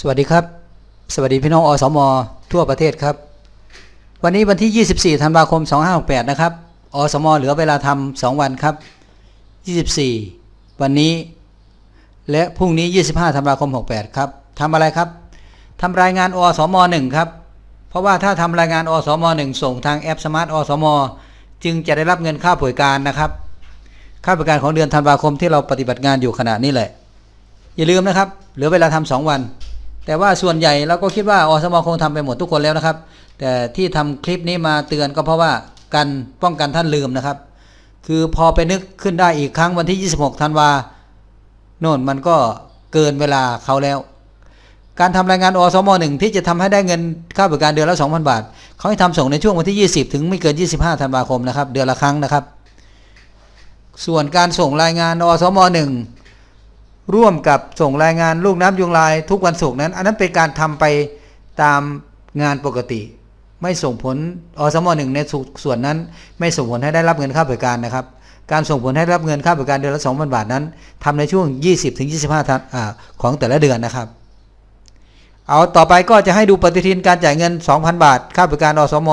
สวัสดีครับ สวัสดีพี่น้องอสม ทั่วประเทศครับ วันนี้วันที่ 24 ธันวาคม 2568 นะครับ อสม เหลือเวลาทำ2วันครับ 24 วันนี้ และพรุ่งนี้ 25 ธันวาคม 68 ครับทำอะไรครับทำรายงานอสม 1 ครับ เพราะว่าถ้าทำรายงานอสม 1 ส่งทางแอปสมาร์ทอสม จึงจะได้รับเงินค่าป่วยการนะครับ ค่าบริการของเดือนธันวาคมที่เราปฏิบัติงานอยู่ขณะนี้แหละ อย่าลืมนะครับ เหลือเวลาทำสองวัน แต่ว่าส่วนใหญ่เราก็คิดว่าอสมคงทำไปหมดทุกคนแล้วนะครับ แต่ที่ทำคลิปนี้มาเตือนก็เพราะว่ากันป้องกันท่านลืมนะครับ คือพอไปนึกขึ้นได้อีกครั้งวันที่ 26ธันวาโน่นมันก็เกินเวลาเขาแล้ว การทำรายงานอสมหนึ่งที่จะทำให้ได้เงินค่าบริการเดือนละ 2,000 บาท เขาให้ทำส่งในช่วงวันที่ 20 ถึงไม่เกิน 25ธันวาคมนะครับ เดือนละครั้งนะครับ ส่วนการส่งรายงานอสมหนึ่ง ร่วมกับส่งรายงานลูกน้ำยุงลาย ทุกวันศุกร์นั้น อันนั้นเป็นการทำไปตามงานปกติ ไม่ส่งผลอสมหนึ่งในส่วนนั้น ไม่ส่งผลให้ได้รับเงินค่าบริการนะครับ การส่งผลให้ได้รับเงินค่าบริการเดือนละ2,000 บาทนั้นทำในช่วง 20ถึง25ธันของแต่ละเดือนนะครับ เอาต่อไปก็จะให้ดูปฏิทินการจ่ายเงิน 2,000 บาท ค่าบริการอสม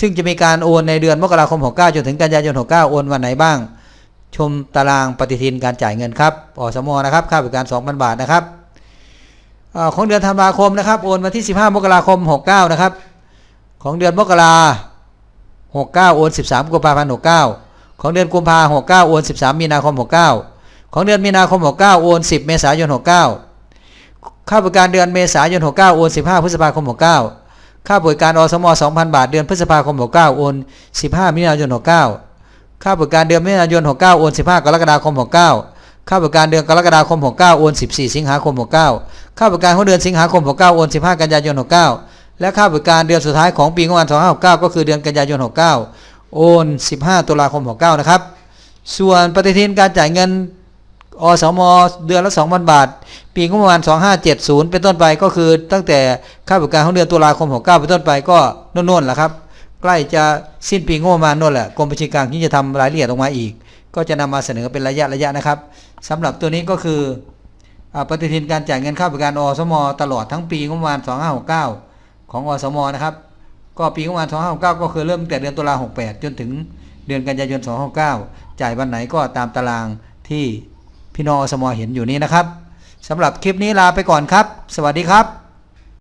ซึ่งจะมีการโอนในเดือนมกราคม 69 จนถึงกันยายน 69 โอนวันไหนบ้าง ชมตารางปฏิทินการจ่ายเงินครับอสมอนะครับ ค่าบริการ 2,000 บาทนะครับอของเดือนธันวาคมนะครับ โอนมาที่ 15 มกราคม 69 นะครับ ของเดือนมกรา69 โอน 13 กุมภาพันธ์ 69 ของเดือนกุมภาพันธ์69 โอน 13 มีนาคม 69 ของเดือนมีนาคม 69 โอน 10 เมษายน 69 ค่าบริการเดือนเมษายน 69 โอน 15 พฤษภาคม 69 ค่าบริการอสม2,000 บาท เดือนพฤษภาคม 69 โอน 15 มิถุนายน 69 ค่าบริการเดือนมิถุนายน69โอน15 กรกฎาคม 69 ค่าบริการเดือนกรกฎาคม 69 โอน 14 สิงหาคม 69 ค่าบริการของเดือนสิงหาคม 69 โอน 15 กันยายน 69 และค่าบริการเดือนสุดท้ายของปีงบประมาณ2569 ก็คือเดือนกันยายน 69 โอน 15 ตุลาคม 69 นะครับ ส่วนปฏิทินการจ่ายเงินอสมเดือนละ 2,000 บาท ปีงบประมาณ 2570 เป็นต้นไปก็คือตั้งแต่ค่าบริการของเดือนตุลาคม 69 เป็นต้นไปก็โน่นๆแหละครับ ใกล้จะสิ้นปีงบประมาณโน่นแหละกรมบัญชีกลางที่จะทำรายละเอียดออกมาอีก ก็จะนำมาเสนอเป็นระยะระยะนะครับสำหรับตัวนี้ก็คืออปฏิทินการจ่ายเงินค่าบริการอสม ตลอดทั้งปีงบประมาณ 2569 ของอสมนะครับ ก็ปีงบประมาณ 2569 ก็คือเริ่มตั้งแต่เดือนตุลา68 จนถึงเดือนกันยายน2569 จ่ายวันไหนก็ตามตารางที่พี่น้องอสมเห็นอยู่นี้นะครับสำหรับคลิปนี้ลาไปก่อนครับ สวัสดีครับ